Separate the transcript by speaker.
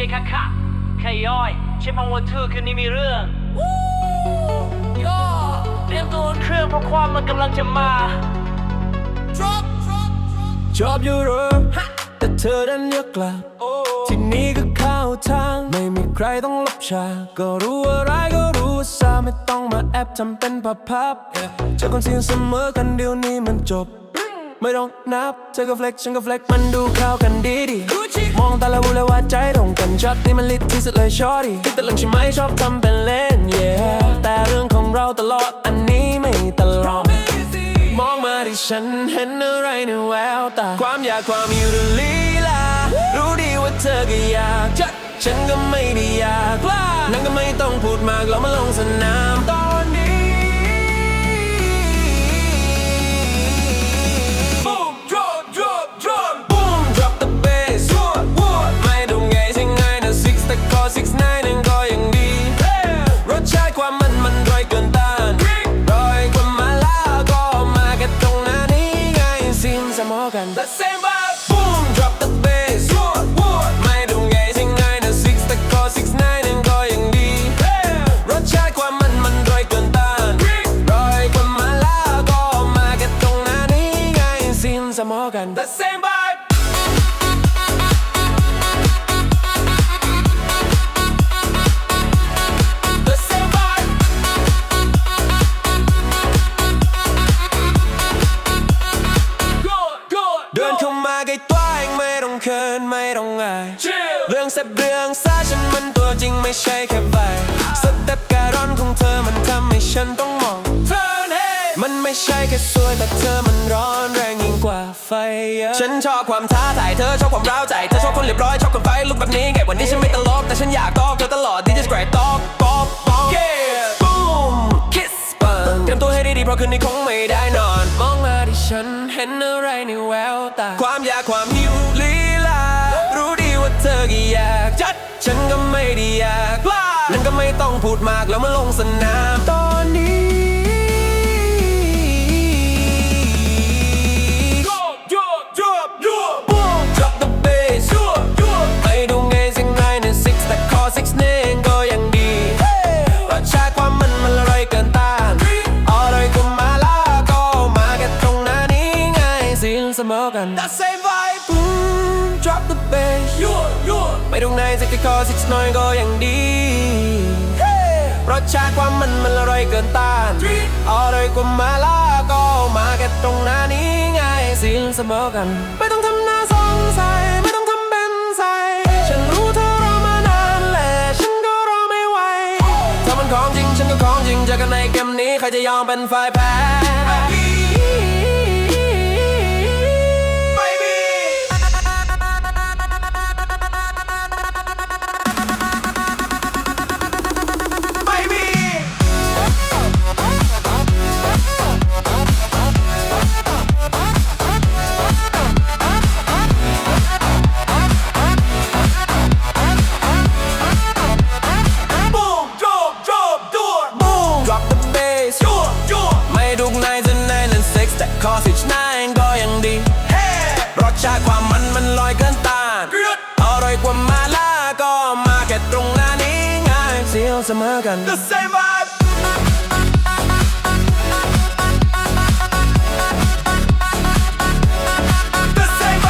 Speaker 1: เจคักคักแค่ย่อยเชฟพังวันทือคืนนี้มีเรื่องวู้ย่อเตรียมตัวเครื่องเพราะความมันกำลังจะมา drop drop
Speaker 2: ชอบอยู่หรอแต่เธอดันเลือกกลับที่นี่ก็เข้าทาง ไม่มีใครต้องลบฉาก็รู้อะไรก็รู้ว่าซาไม่ต้องมาแอบทำเป็นพับพับเจอคนเสียงเสมอกันเดี๋ยวนี้มันจบ ไม่ต้องนับ เธอก็เฟล็กฉันก็เฟล็กมันดูเข้ากันดีดี ช็อตที่มันลิดที่สุดเลยชอดีติดตะลึงใช่ไหมชอบทำเป็นเล่น yeah แต่เรื่องของเราตลอดอันนี้ไม่ตลอดมองมาที่ฉันเห็นอะไรในแววตา ความอยากความอยู่ในลีลา รู้ดีว่าเธอก็อยากฉันก็ไม่ได้อยากลานั่นก็ไม่ต้องพูดมากเรามาลงสนามตอ ซิมเสมอกัน The same vibe Boom drop the bass What what ไม่ต้องไงใช่ไงนะ six แต่ก็ six nine นั่นก็ยังดี รสชาติความมันมันร่อยเกินต้านร่อยกว่ามาลาก็มาแค่ตรงหน้านี้ไงซิมเสมอกัน The same vibe แซ่บเรื่องซาฉันมันตัวจริงไม่ใช่แค่ใบสเต็ปการ้อนของเธอมันทำให้ฉันต้องมองเธอเน่มันไม่ใช่แค่สวยแต่เธอมันร้อนแรงยิ่งกว่าไฟเยอะฉันชอบความท้าทายเธอชอบความร้าวใจเธอชอบคนเรียบร้อยชอบคนไฟลุกแบบนี้ไงวันนี้ฉันไม่ตลกแต่ฉันอยากตอกเธอตลอดที่จะสแกรตอกปอกปอก yeah boom kiss ปังเตรียมตัวให้ดีๆเพราะคืนนี้คงไม่ได้นอน มองมาที่ฉันเห็นอะไรในแววตาความอยากความหิวลีลารู้ดีว่าเธอก็อยากจัด ฉันก็ไม่ได้อยากพลานั่นก็ไม่ต้องพูดมากแล้วมาลงสนามตอนนี้ Drop drop drop drop the bass drop drop ไม่ดูไงสิ่งไรใน six แต่คอ six เน่งก็ยังดีรสชาติความมันมันอร่อยเกินต้านอร่อยกว่ามาลาก็มาแค่ตรงหน้านี้ไงสิ่งเสมอกัน The same vibe drop the bass ไม่ดูไงสักแต่คอ six น้อยก็ยังดีรสชาติความมันมันอร่อยเกินต้านอร่อยกว่ามาลาก็มาแค่ตรงหน้านี้ไงสิ่งเสมอกัน ไม่ต้องทำหน้าสงสัยไม่ต้องทำเป็นใสฉันรู้เธอรอมานานแหละฉันก็รอไม่ไหวถ้ามันของจริงฉันก็ของจริงเจอกันในเกมนี้ใครจะยอมเป็นฝ่ายแพ้ อสิชนายก็ยังดี รสชาติความมันมันลอยเกินต้านอร่อยกว่ามาล่าก็มาแค่ตรงหน้านี้ไงเสียวเสมอกัน The same vibe The same